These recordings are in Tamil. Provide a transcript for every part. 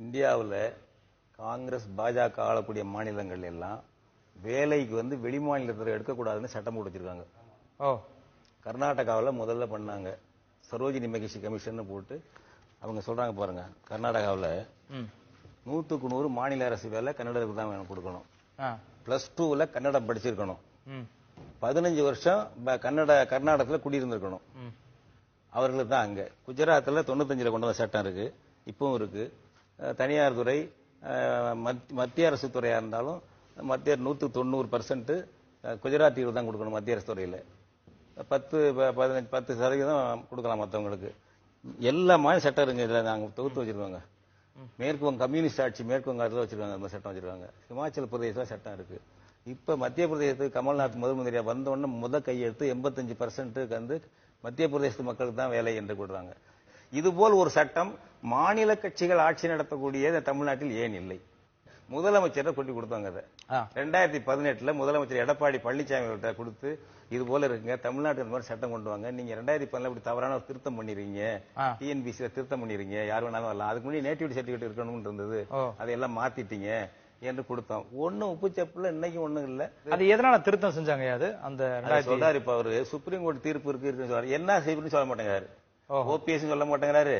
இந்தியாவில் காங்கிரஸ் பாஜக ஆளக்கூடிய மாநிலங்கள் எல்லாம் வேலைக்கு வந்து வெளி மாநிலத்தில் எடுக்கக்கூடாதுன்னு சட்டம் போட்டு வச்சிருக்காங்க. ஓ. கர்நாடகாவில் முதல்ல பண்ணாங்க. சரோஜினி மகிஷி கமிஷன் போட்டு அவங்க சொல்றாங்க பாருங்க கர்நாடகாவில் நூற்றுக்கு நூறு மாநில அரசு வேலை கன்னடத்துக்கு தான் கொடுக்கணும். பிளஸ் டூவில் கன்னடம் படிச்சிருக்கணும். பதினஞ்சு வருஷம் கன்னட கர்நாடகத்தில் குடியிருந்திருக்கணும். ம். அவர்களுக்கு தான் அங்க. குஜராத்தில் தொண்ணூத்தஞ்சில் கொண்டு வந்த சட்டம் இருக்கு. இப்பவும் இருக்கு. தனியார் துறை மத்- மத்திய அரசு துறையாக இருந்தாலும் மத்திய நூற்று தொண்ணூறு பர்சன்ட் குஜராத்திகள் தான் கொடுக்கணும் மத்திய அரசு துறையில். பத்து ப- பதினஞ்சு பத்து சதவீதம் கொடுக்கலாம் மற்றவங்களுக்கு எல்லா மாநில சட்டம் இருங்க இதில் நாங்கள் தொகுத்து வச்சிருக்கோங்க. மேற்கு வங்க கம்யூனிஸ்ட் ஆட்சி மேற்கு வங்காளத்தில் வச்சிருக்காங்க அந்த சட்டம் வச்சிருக்காங்க. இமாச்சல பிரதேசத்துல சட்டம் இருக்குது இப்போ மத்திய பிரதேசத்துக்கு கமல்நாத் முதல் மந்திரியா வந்த முத கையெழுத்து எண்பத்தஞ்சு பர்சன்ட்டுக்கு வந்து மத்திய பிரதேசத்து மக்களுக்கு தான் வேலை என்று கொடுறாங்க இதுபோல் ஒரு சட்டம் மாநில கட்சிகள் ஆட்சி நடத்தக்கூடிய தமிழ்நாட்டில் ஏன் இல்லை? முதலமைச்சரை கொண்டு கொடுத்தாங்க அதை ரெண்டாயிரத்தி பதினெட்டுல முதலமைச்சர் எடப்பாடி பழனிசாமி அவர்கிட்ட கொடுத்து இது போல இருக்குங்க தமிழ்நாட்டுல இந்த மாதிரி சட்டம் கொண்டு வாங்க. நீங்க ரெண்டாயிரத்தி பதினெட்டு இப்படி தவறான ஒரு திருத்தம் பண்ணிருக்கீங்க ஆ. டிஎன்பிசில திருத்தம் பண்ணிருங்க யார் வேணாலும் வரலாம். அதுக்கு முன்னாடி நேட்டிவிட்டி சர்டிபிகேட் இருக்கணும்னு இருந்தது. அதையெல்லாம் மாத்திட்டீங்க என்று கொடுத்தோம். ஒண்ணும் உப்பு செப்புல இன்னைக்கு ஒண்ணும் இல்ல. அது எதனால திருத்தம் செஞ்சாங்க அது? அந்த சொல்றாரு இப்ப அவரு. சுப்ரீம் கோர்ட் தீர்ப்பு இருக்கு இருக்குன்னு சொல்றாரு. என்ன செய்யணும்னு சொல்ல மாட்டேங்கிறாரு. ஓபிஎஸ் சொல்ல மாட்டேங்கிறாரு.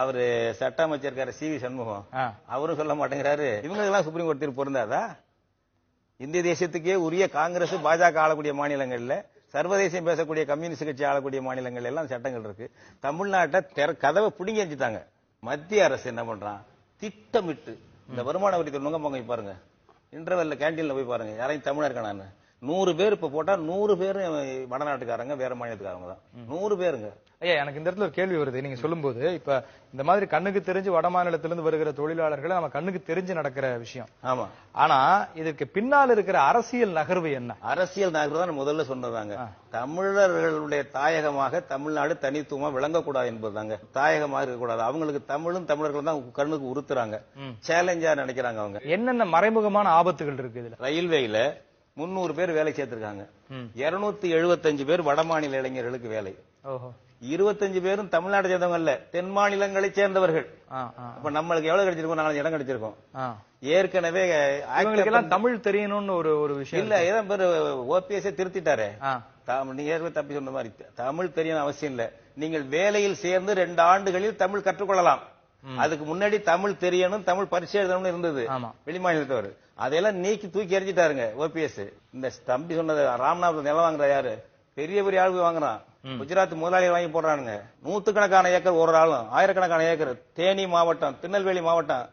அவரு சட்ட அமைச்சர் இருக்காரு சி வி சண்முகம். அவரும் சொல்ல மாட்டேங்கிறாரு. இவங்களுக்கெல்லாம் சுப்ரீம் கோர்ட் தீர்ப்பு பொருந்தாதா? இந்திய தேசத்துக்கே உரிய காங்கிரஸ் பாஜக ஆளக்கூடிய மாநிலங்கள்ல சர்வதேசம் பேசக்கூடிய கம்யூனிஸ்ட் கட்சி ஆளக்கூடிய மாநிலங்கள் எல்லாம் சட்டங்கள் இருக்கு. தமிழ்நாட்டை கதவை பிடுங்கி வச்சுட்டாங்க மத்திய அரசு என்ன பண்றான்? திட்டமிட்டு இந்த வருமான வரி நுங்க போங்க போய் பாருங்க. இன்டர்வெல்ல கேண்டீன்ல போய் பாருங்க. யாரையும் தமிழா இருக்கானு நூறு பேர் இப்ப போட்டா நூறு பேரும் வடநாட்டுக்காரங்க வேற மாநிலத்துக்காரங்க தான். நூறு பேருங்க. ஐயா எனக்கு இந்த இடத்துல ஒரு கேள்வி வருது. நீங்க சொல்லும்போது இப்ப இந்த மாதிரி கண்ணுக்கு தெரிஞ்சு வட மாநிலத்திலிருந்து வருகிற தொழிலாளர்கள் நம்ம கண்ணுக்கு தெரிஞ்சு நடக்கிற விஷயம். ஆமா. ஆனா இதற்கு பின்னால் இருக்கிற அரசியல் நகர்வு என்ன? அரசியல் நகர்வு தான் முதல்ல சொன்னதாங்க. தமிழர்களுடைய தாயகமாக தமிழ்நாடு தனித்துவமா விளங்கக்கூடாது என்பதுதாங்க. தாயகமாக இருக்கக்கூடாது. அவங்களுக்கு தமிழும் தமிழர்களும் தான் கண்ணுக்கு உறுத்துறாங்க. சேலஞ்சா நினைக்கிறாங்க அவங்க. என்னென்ன மறைமுகமான ஆபத்துகள் இருக்கு இதுல? ரயில்வேயில முன்னூறு பேர் வேலை சேர்த்திருக்காங்க. இருநூத்தி எழுபத்தஞ்சு பேர் வடமாநில இளைஞர்களுக்கு வேலை. இருபத்தஞ்சு பேரும் தமிழ்நாட்டை சேர்ந்தவங்க இல்ல தென் மாநிலங்களை சேர்ந்தவர்கள். அப்ப நம்மளுக்கு எவ்வளவு கிடைச்சிருக்கோம்? நாலு இடம் கிடைச்சிருக்கோம். ஏற்கனவே தமிழ் தெரியணும்னு ஒரு ஒரு விஷயம் இல்ல ஏதோ பேர் ஓபிஎஸ் திருத்திட்டாரே. நீங்க தப்பி சொன்ன மாதிரி தமிழ் தெரியணும் அவசியம் இல்ல. நீங்கள் வேலையில் சேர்ந்து ரெண்டு ஆண்டுகளில் தமிழ் கற்றுக்கொள்ளலாம். அதுக்கு முன்னாடி தமிழ் தெரியணும் தமிழ் பரிசு எழுதணும்னு இருந்தது. வெளிமாநிலத்தவர் அதையெல்லாம் நீக்கி தூக்கி எறிஞ்சிட்டாருங்க ஓபிஎஸ் இந்த தம்பி சொன்னது ராம்நாத் நிலம் வாங்குற யாரு? பெரிய பெரிய ஆளுங்க வாங்குறான். குஜராத் முதலாளி வாங்கி போடுறானுங்க. நூத்துக்கணக்கான ஏக்கர் ஒரு ஆளும் ஆயிரக்கணக்கான ஏக்கர். தேனி மாவட்டம் திருநெல்வேலி மாவட்டம்.